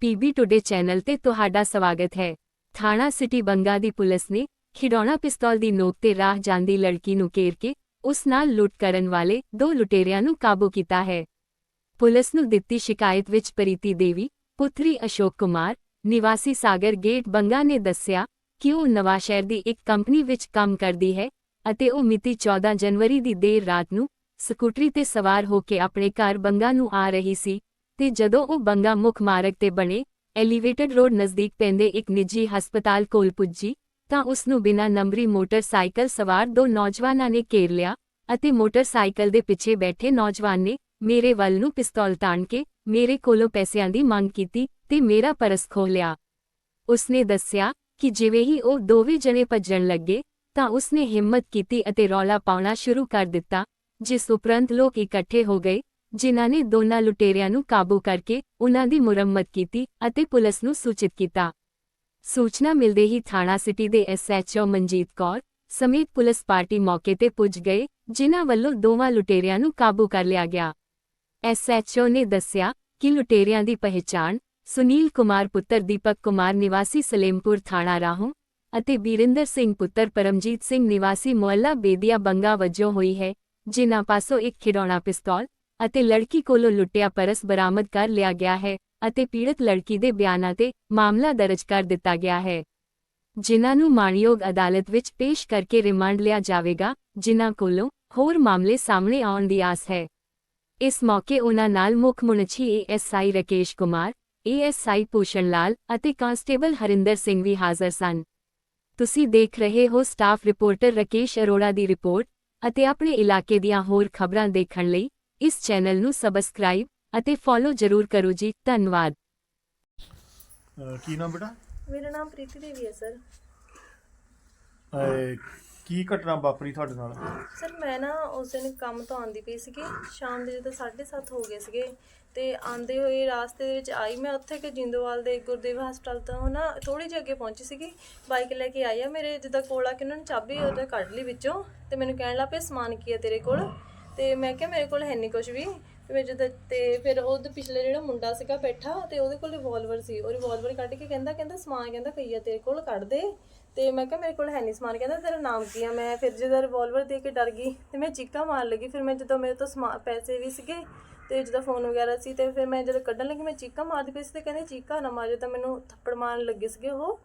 PB today channel ਤੇ ਤੁਹਾਡਾ ਸਵਾਗਤ ਹੈ। ਥਾਣਾ ਸਿਟੀ ਬੰਗਾ ਦੀ ਪੁਲਿਸ ਨੇ ਖਿਡੌਣਾ ਪਿਸਤੌਲ ਦੀ ਨੋਕ ਤੇ ਰਾਹ ਜਾਂਦੀ ਲੜਕੀ ਨੂੰ ਘੇਰ ਕੇ ਉਸ ਨਾਲ ਲੁੱਟ ਕਰਨ ਵਾਲੇ ਦੋ ਲੁਟੇਰਿਆਂ ਨੂੰ ਕਾਬੂ ਕੀਤਾ ਹੈ। ਪੁਲਿਸ ਨੂੰ ਦਿੱਤੀ ਸ਼ਿਕਾਇਤ ਵਿੱਚ ਪ੍ਰੀਤੀ ਦੇਵੀ, ਪੁੱਤਰੀ ਅਸ਼ੋਕ ਕੁਮਾਰ, ਨਿਵਾਸੀ ਸਾਗਰ ਗੇਟ ਬੰਗਾ ਨੇ ਦੱਸਿਆ ਕਿ ਉਹ ਨਵਾਸ਼ਹਿਰ ਦੀ ਇੱਕ ਕੰਪਨੀ ਵਿੱਚ ਕੰਮ ਕਰਦੀ ਹੈ ਅਤੇ ਉਹ ਮਿਤੀ 14 ਜਨਵਰੀ ਦੀ ਦੇਰ ਰਾਤ ਨੂੰ ਸਕੂਟਰੀ ਤੇ ਸਵਾਰ ਹੋ ਕੇ ਆਪਣੇ ਘਰ ਬੰਗਾ ਨੂੰ ਆ ਰਹੀ ਸੀ। ਤੇ ਜਦੋਂ ਉਹ ਬੰਗਾ ਮੁੱਖ ਮਾਰਗ ਤੇ ਬਣੇ ਐਲੀਵੇਟਡ ਰੋਡ ਨਜ਼ਦੀਕ ਪੈਂਦੇ ਇੱਕ ਨਿੱਜੀ ਹਸਪਤਾਲ ਕੋਲ ਪੁੱਜੀ, ਤਾਂ ਉਸ ਨੂੰ ਬਿਨਾਂ ਨੰਬਰੀ ਮੋਟਰਸਾਈਕਲ ਸਵਾਰ ਦੋ ਨੌਜਵਾਨਾਂ ਨੇ ਘੇਰ ਲਿਆ ਅਤੇ ਮੋਟਰਸਾਈਕਲ ਦੇ ਪਿੱਛੇ ਬੈਠੇ ਨੌਜਵਾਨ ਨੇ ਮੇਰੇ ਵੱਲ ਨੂੰ ਪਿਸਤੌਲ ਤਾਣ ਕੇ ਮੇਰੇ ਕੋਲੋਂ ਪੈਸਿਆਂ ਦੀ ਮੰਗ ਕੀਤੀ ਤੇ ਮੇਰਾ ਪਰਸ ਖੋਹ ਲਿਆ। ਉਸਨੇ ਦੱਸਿਆ ਕਿ ਜਿਵੇਂ ਹੀ ਉਹ ਦੋਵੇਂ ਜਣੇ ਭੱਜਣ ਲੱਗੇ, ਤਾਂ ਉਸਨੇ ਹਿੰਮਤ ਕੀਤੀ ਅਤੇ ਰੌਲਾ ਪਾਉਣਾ ਸ਼ੁਰੂ ਕਰ ਦਿੱਤਾ, ਜਿਸ ਉਪਰੰਤ ਲੋਕ ਇਕੱਠੇ ਹੋ ਗਏ ਜਿਨ੍ਹਾਂ ਨੇ ਦੋਨਾਂ ਲੁਟੇਰਿਆਂ ਨੂੰ ਕਾਬੂ ਕਰਕੇ ਉਨ੍ਹਾਂ ਦੀ ਮੁਰੰਮਤ ਕੀਤੀ ਅਤੇ ਪੁਲਿਸ ਨੂੰ ਸੂਚਿਤ ਕੀਤਾ। ਸੂਚਨਾ ਮਿਲਦੇ ਹੀ ਥਾਣਾ ਸਿਟੀ ਦੇ ਐਸਐਚਓ ਮਨਜੀਤ ਕੌਰ ਸਮੇਤ ਪੁਲਿਸ ਪਾਰਟੀ ਮੌਕੇ ਤੇ ਪੁੱਜ ਗਏ, ਜਿਨ੍ਹਾਂ ਵੱਲੋਂ ਦੋਵਾਂ ਲੁਟੇਰਿਆਂ ਨੂੰ ਕਾਬੂ ਕਰ ਲਿਆ ਗਿਆ। ਐਸਐਚਓ ਨੇ ਦੱਸਿਆ ਕਿ ਲੁਟੇਰਿਆਂ ਦੀ ਪਹਿਚਾਣ ਸੁਨੀਲ ਕੁਮਾਰ ਪੁੱਤਰ ਦੀਪਕ ਕੁਮਾਰ ਨਿਵਾਸੀ ਸਲੇਮਪੁਰ ਥਾਣਾ ਰਾਹੋਂ ਅਤੇ ਬੀਰਿੰਦਰ ਸਿੰਘ ਪੁੱਤਰ ਪਰਮਜੀਤ ਸਿੰਘ ਨਿਵਾਸੀ ਮੁਹੱਲਾ ਬੇਦੀਆ ਬੰਗਾ ਵਜੋਂ ਹੋਈ ਹੈ, ਜਿਨ੍ਹਾਂ ਪਾਸੋਂ ਇੱਕ ਖਿਡੌਣਾ ਪਿਸਤੌਲ ਅਤੇ ਲੜਕੀ ਕੋਲੋਂ ਲੁੱਟਿਆ ਪਰਸ ਬਰਾਮਦ ਕਰ ਲਿਆ ਗਿਆ ਹੈ ਅਤੇ ਪੀੜਤ ਲੜਕੀ ਦੇ ਬਿਆਨਾਂ ਤੇ ਮਾਮਲਾ ਦਰਜ ਕਰ ਦਿੱਤਾ ਗਿਆ ਹੈ। ਜਿਨ੍ਹਾਂ ਨੂੰ ਮਾਣਯੋਗ ਅਦਾਲਤ ਵਿੱਚ ਪੇਸ਼ ਕਰਕੇ ਰਿਮਾਂਡ ਲਿਆ ਜਾਵੇਗਾ, ਜਿਨ੍ਹਾਂ ਕੋਲੋਂ ਹੋਰ ਮਾਮਲੇ ਸਾਹਮਣੇ ਆਉਣ ਦੀ ਆਸ ਹੈ। ਇਸ ਮੌਕੇ ਉਨ੍ਹਾਂ ਨਾਲ ਮੁੱਖ ਮੁਨਸ਼ੀ ਏਐਸਆਈ ਰਕੇਸ਼ ਕੁਮਾਰ ਏਐਸਆਈ ਪੂਸ਼ਣ ਲਾਲ ਅਤੇ ਕਾਂਸਟੇਬਲ ਹਰਿੰਦਰ ਸਿੰਘ ਵੀ ਹਾਜ਼ਰ ਸਨ। ਤੁਸੀਂ ਦੇਖ ਰਹੇ ਹੋ ਸਟਾਫ ਰਿਪੋਰਟਰ ਰਕੇਸ਼ ਅਰੋੜਾ ਦੀ ਰਿਪੋਰਟ ਅਤੇ ਆਪਣੇ ਇਲਾਕੇ ਦੀਆਂ ਹੋਰ ਖਬਰਾਂ ਦੇਖਣ ਲਈ ਇਸ ਚੈਨਲ ਨੂੰ ਸਬਸਕ੍ਰਾਈਬ ਅਤੇ ਫੋਲੋ ਜ਼ਰੂਰ ਕਰੋ ਜੀ ਧੰਨਵਾਦ। ਅਹ ਕੀ ਨਾਮ ਬੇਟਾ? ਮੇਰਾ ਨਾਮ ਪ੍ਰੀਤੀ ਦੇਵੀ ਹੈ ਸਰ। ਅਹ ਕੀ ਘਟਨਾ ਵਾਪਰੀ ਤੁਹਾਡੇ ਨਾਲ? ਸਰ ਮੈਂ ਨਾ ਉਸ ਦਿਨ ਕੰਮ ਤੋਂ ਆਂਦੀ ਪਈ ਸੀਗੀ। ਸ਼ਾਮ ਦੇ ਜਦੋਂ 7:30 ਹੋ ਗਏ ਸੀਗੇ ਤੇ ਆਂਦੇ ਹੋਏ ਰਾਸਤੇ ਦੇ ਵਿੱਚ ਆਈ ਮੈਂ। ਉੱਥੇ ਕਿ ਜਿੰਦੋਵਾਲ ਦੇ ਗੁਰਦੇਵ ਹਸਪਤਾਲ ਤੋਂ ਨਾ ਥੋੜੀ ਜਿਹੀ ਅੱਗੇ ਪਹੁੰਚੀ ਸੀਗੀ। ਬਾਈਕ ਲੈ ਕੇ ਆਈ ਆ ਮੇਰੇ ਜਿੱਦਾਂ ਕੋਲ ਆ ਕੇ ਉਹਨਾਂ ਨੇ ਚਾਬੀ ਉਹਦੇ ਕੱਢ ਲਈ ਵਿੱਚੋਂ ਤੇ ਮੈਨੂੰ ਕਹਿਣ ਲੱਗ ਪਏ ਸਮਾਨ ਕੀ ਹੈ ਤੇਰੇ ਕੋਲ? ਤੇ ਮੈਂ ਕਿਹਾ ਮੇਰੇ ਕੋਲ ਹੈ ਨਹੀਂ ਕੁਝ ਵੀ। ਤੇ ਮੈਂ ਜਦੋਂ ਤੇ ਫਿਰ ਉਹਦੇ ਪਿਛਲੇ ਜਿਹੜਾ ਮੁੰਡਾ ਸੀਗਾ ਬੈਠਾ ਤੇ ਉਹਦੇ ਕੋਲ ਰਿਵਾਲਵਰ ਸੀ। ਉਹ ਰਿਵਾਲਵਰ ਕੱਢ ਕੇ ਕਹਿੰਦਾ ਕਹਿੰਦਾ ਸਮਾਨ ਕਹਿੰਦਾ ਕਈ ਆ ਤੇਰੇ ਕੋਲ ਕੱਢ ਦੇ। ਤੇ ਮੈਂ ਕਿਹਾ ਮੇਰੇ ਕੋਲ ਹੈ ਨਹੀਂ ਸਮਾਨ। ਕਹਿੰਦਾ ਤੇਰਾ ਨਾਮ ਕੀ ਆ? ਮੈਂ ਫਿਰ ਜਦੋਂ ਰਿਵਾਲਵਰ ਦੇ ਕੇ ਡਰ ਗਈ ਤੇ ਮੈਂ ਚੀਕਾਂ ਮਾਰ ਲੱਗੀ। ਫਿਰ ਮੈਂ ਜਦੋਂ ਮੇਰੇ ਤੋਂ ਸਮਾਨ ਪੈਸੇ ਵੀ ਸੀਗੇ ਤੇ ਜਦੋਂ ਫੋਨ ਵਗੈਰਾ ਸੀ ਤੇ ਫਿਰ ਮੈਂ ਜਦੋਂ ਕੱਢਣ ਲੱਗੀ, ਮੈਂ ਚੀਕਾਂ ਮਾਰਦੀ ਪਈ ਸੀ ਤੇ ਕਹਿੰਦੇ, ਚੀਕਾਂ ਨਾ ਮਾਰੇ। ਤਾਂ ਮੈਨੂੰ ਥੱਪੜ ਮਾਰਨ ਲੱਗੇ ਸੀਗੇ ਉਹ,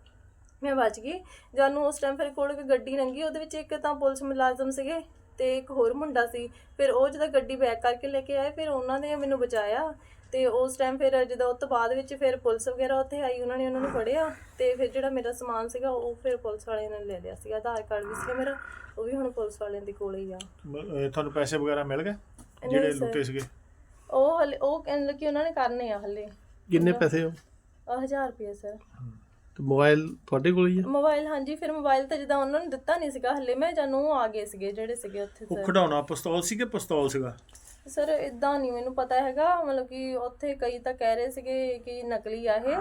ਮੈਂ ਬਚ ਗਈ। ਜਾਨੂੰ ਉਸ ਟਾਈਮ ਫਿਰ ਕੋਲ ਇੱਕ ਗੱਡੀ ਲੰਘੀ, ਉਹਦੇ ਵਿੱਚ ਇੱਕ ਤਾਂ ਪੁਲਿਸ ਮੁਲਾਜ਼ਮ ਸੀਗੇ। ਤੇ ਇੱਕ ਹੋਰ ਮੁੰਡਾ ਸੀ ਫਿਰ ਉਹ ਜਦੋਂ ਗੱਡੀ ਬੈਕ ਕਰਕੇ ਲੈ ਕੇ ਆਏ ਫਿਰ ਉਹਨਾਂ ਨੇ ਮੈਨੂੰ ਬਚਾਇਆ। ਤੇ ਉਸ ਟਾਈਮ ਫਿਰ ਜਦੋਂ ਉਸ ਤੋਂ ਬਾਅਦ ਵਿੱਚ ਫਿਰ ਪੁਲਿਸ ਵਗੈਰਾ ਉੱਥੇ ਆਈ ਉਹਨਾਂ ਨੇ ਉਹਨਾਂ ਨੂੰ ਫੜਿਆ ਤੇ ਫਿਰ ਜਿਹੜਾ ਮੇਰਾ ਸਮਾਨ ਸੀਗਾ ਉਹ ਫਿਰ ਪੁਲਿਸ ਵਾਲਿਆਂ ਨੇ ਲੈ ਲਿਆ ਸੀਗਾ। ਆਧਾਰ ਕਾਰਡ ਵੀ ਸੀਗਾ ਮੇਰਾ ਉਹ ਵੀ ਹੁਣ ਪੁਲਿਸ ਵਾਲਿਆਂ ਦੇ ਕੋਲ ਹੀ ਆ। ਮ- ਅਹ ਤੁਹਾਨੂੰ ਪੈਸੇ ਵਗੈਰਾ ਮਿਲ ਗਏ? ਜਿਹੜੇ sir। ਲੁੱਟੇ ਸੀਗੇ? ਉਹ ਹਲੇ ਉਹ ਕਹਿਣ ਲੱਗੇ ਉਹਨਾਂ ਨੇ ਕਰਨੇ ਆ ਹਲੇ। ਕਿੰਨੇ ਪੈਸੇ ਹੋ 1000 ਰੁਪਏ ਸਰ ਤੇ ਮੋਬਾਈਲ ਤੁਹਾਡੇ ਕੋਲ ਹੀ ਹੈ ਮੋਬਾਈਲ ਹਾਂਜੀ ਫਿਰ ਮੋਬਾਈਲ ਤਾਂ ਜਿੱਦਾਂ ਉਹਨਾਂ ਨੇ ਦਿੱਤਾ ਨਹੀਂ ਸੀਗਾ ਹਲੇ ਮੈਂ ਜਾਨੂੰ ਉਹ ਆ ਗਏ ਸੀਗੇ ਜਿਹੜੇ ਸੀਗੇ ਉੱਥੇ ਉਹ ਸਰ ਖਿਡੌਣਾ ਪਿਸਤੌਲ ਸੀ ਕਿ ਪਿਸਤੌਲ ਸੀਗਾ? ਸਰ ਇਦਾਂ ਨਹੀਂ ਮੈਨੂੰ ਪਤਾ ਹੈਗਾ ਮਤਲਬ ਕਿ ਉੱਥੇ ਕਈ ਤਾਂ ਕਹਿ ਰਹੇ ਸੀਗੇ ਕਿ ਨਕਲੀ ਆ ਇਹ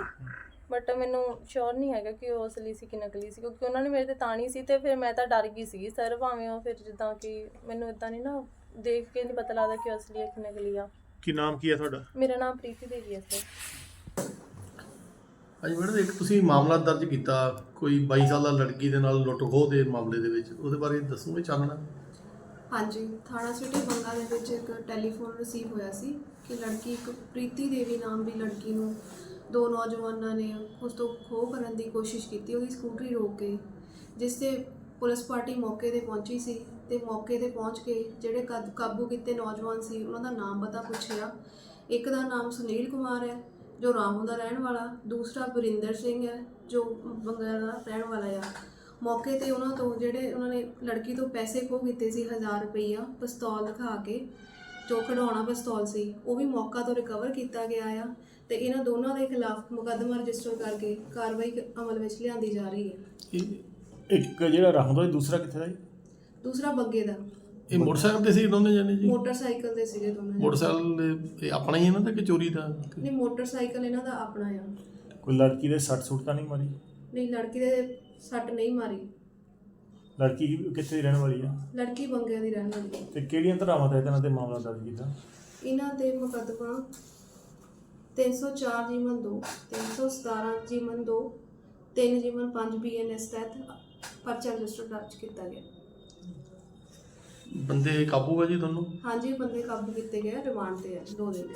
ਬਟ ਮੈਨੂੰ ਸ਼ੋਰ ਨਹੀਂ ਹੈਗਾ ਕਿ ਉਹ ਅਸਲੀ ਸੀ ਕਿ ਨਕਲੀ ਸੀ ਕਿਉਂਕਿ ਉਹਨਾਂ ਨੇ ਮੇਰੇ ਤੇ ਤਾਣੀ ਸੀ ਤੇ ਫਿਰ ਮੈਂ ਤਾਂ ਡਰ ਗਈ ਸੀਗੀ ਸਰ ਭਾਵੇਂ ਉਹ ਫਿਰ ਜਿੱਦਾਂ ਕਿ ਮੈਨੂੰ ਇਦਾਂ ਨਹੀਂ ਨਾ ਦੇਖ ਕੇ ਨਹੀਂ ਪਤਾ ਲੱਗਦਾ ਕਿ ਉਹ ਅਸਲੀ ਹੈ ਕਿ ਨਕਲੀ ਆ। ਕੀ ਨਾਮ ਕੀ ਹੈ ਤੁਹਾਡਾ? ਮੇਰਾ ਨਾਮ ਪ੍ਰੀਤੀ ਦੇਵੀ ਹੈ ਸਰ ਹਾਂਜੀ ਮੈਡਮ, ਇੱਕ ਤੁਸੀਂ ਮਾਮਲਾ ਦਰਜ ਕੀਤਾ, ਕੋਈ 22 ਸਾਲਾ ਲੜਕੀ ਦੇ ਨਾਲ ਲੁੱਟ ਖੋਹ ਦੇ ਮਾਮਲੇ ਦੇ ਵਿੱਚ, ਉਹਦੇ ਬਾਰੇ ਦੱਸੋਗੇ ਚਾਨਣਾ। ਹਾਂਜੀ, ਥਾਣਾ ਸਿਟੀ ਬੰਗਾ ਦੇ ਵਿੱਚ ਇੱਕ ਟੈਲੀਫੋਨ ਰਿਸੀਵ ਹੋਇਆ ਸੀ ਕਿ ਲੜਕੀ ਇੱਕ ਪ੍ਰੀਤੀ ਦੇਵੀ ਨਾਮ ਦੀ ਲੜਕੀ ਨੂੰ ਦੋ ਨੌਜਵਾਨਾਂ ਨੇ ਉਸ ਤੋਂ ਖੋਹ ਕਰਨ ਦੀ ਕੋਸ਼ਿਸ਼ ਕੀਤੀ, ਉਹਦੀ ਸਕੂਟਰੀ ਰੋਕ ਕੇ ਜਿਸ ਤੇ ਪੁਲਿਸ ਪਾਰਟੀ ਮੌਕੇ ਤੇ ਪਹੁੰਚੀ ਸੀ ਤੇ ਮੌਕੇ ਤੇ ਪਹੁੰਚ ਕੇ ਜਿਹੜੇ ਕਦ- ਕਾਬੂ ਕੀਤੇ ਨੌਜਵਾਨ ਸੀ, ਉਹਨਾਂ ਦਾ ਨਾਮ ਪਤਾ ਪੁੱਛਿਆ। ਇੱਕ ਦਾ ਨਾਮ ਸੁਨੀਲ ਕੁਮਾਰ ਹੈ ਜੋ ਰਾਮੂ ਦਾ ਰਹਿਣ ਵਾਲਾ ਦੂਸਰਾ ਬਰਿੰਦਰ ਸਿੰਘ ਹੈ ਜੋ ਬੰਗਾ ਦਾ ਰਹਿਣ ਵਾਲਾ ਆ। ਮੌਕੇ ਤੇ ਉਹਨਾਂ ਤੋਂ ਜਿਹੜੇ ਉਹਨਾਂ ਨੇ ਲੜਕੀ ਤੋਂ ਪੈਸੇ ਖੋਹ ਕੀਤੇ ਸੀ 1000 ਰੁਪਈਆ ਪਿਸਤੌਲ ਦਿਖਾ ਕੇ ਜੋ ਖਿਡੌਣਾ ਪਿਸਤੌਲ ਸੀ ਉਹ ਵੀ ਮੌਕਾ ਤੋਂ ਰਿਕਵਰ ਕੀਤਾ ਗਿਆ ਆ ਤੇ ਇਹਨਾਂ ਦੋਨਾਂ ਦੇ ਖਿਲਾਫ ਮੁਕੱਦਮਾ ਰਜਿਸਟਰ ਕਰਕੇ ਕਾਰਵਾਈ ਅਮਲ ਵਿੱਚ ਲਿਆਂਦੀ ਜਾ ਰਹੀ ਹੈ। ਇਹ ਇੱਕ ਜਿਹੜਾ ਰਾਹੁੰਦਾ ਦੂਸਰਾ ਕਿੱਥੇ ਦਾ ਜੀ? ਦੂਸਰਾ ਬੱਗੇ ਦਾ। ਇਹ ਮੋਟਰਸਾਈਕਲ ਤੇ ਸੀ ਦੋਨੇ ਜਾਨੇ ਜੀ? ਮੋਟਰਸਾਈਕਲ ਤੇ ਸੀਗੇ ਦੋਨੋਂ ਜਣੇ। ਮੋਟਰਸਾਈਕਲ ਦੇ- ਇਹ ਆਪਣਾ ਹੀ ਇਹਨਾਂ ਦਾ ਕਿ ਚੋਰੀ ਦਾ? ਨਹੀਂ ਮੋਟਰਸਾਈਕਲ ਇਹਨਾਂ ਦਾ ਆਪਣਾ ਆ। ਕੋਈ ਲੜਕੀ ਦੇ ਸੱਟ ਸੁੱਟ ਤਾਂ ਨਹੀਂ ਮਾਰੀ? ਨਹੀਂ ਲੜਕੀ ਦੇ ਸੱਟ ਨਹੀਂ ਮਾਰੀ। ਲੜਕੀ ਕਿੱਥੇ ਦੀ ਰਹਿਣ ਵਾਲੀ ਆ? ਲੜਕੀ ਬੰਗਿਆਂ ਦੀ ਰਹਿਣ ਵਾਲੀ ਹੈ ਤੇ ਕਿਹੜੀਆਂ ਧਰਾਵਾਂ ਤਹਿਤ ਇਹਨਾਂ ਤੇ ਮਾਮਲਾ ਦਰਜ ਕੀਤਾ? ਇਹਨਾਂ ਤੇ ਮੁਕੱਦਮਾ 304 ਜੀਵਨ 2 317 ਜੀਵਨ 2 3 ਜੀਵਨ 5 ਬੀਐਨਐਸ ਤਹਿਤ ਪਰਚਾ ਰਜਿਸਟਰ ਦਰਜ ਕੀਤਾ ਗਿਆ। ਬੰਦੇ ਕਾਬੂ ਹੈ ਜੀ ਤੁਹਾਨੂੰ ਹਾਂਜੀ, ਬੰਦੇ ਕਾਬੂ ਕੀਤੇ ਗਏ ਰਿਮਾਂਡ ਤੇ ਹੈ ਦੋ ਦਿਨ ਦੇ।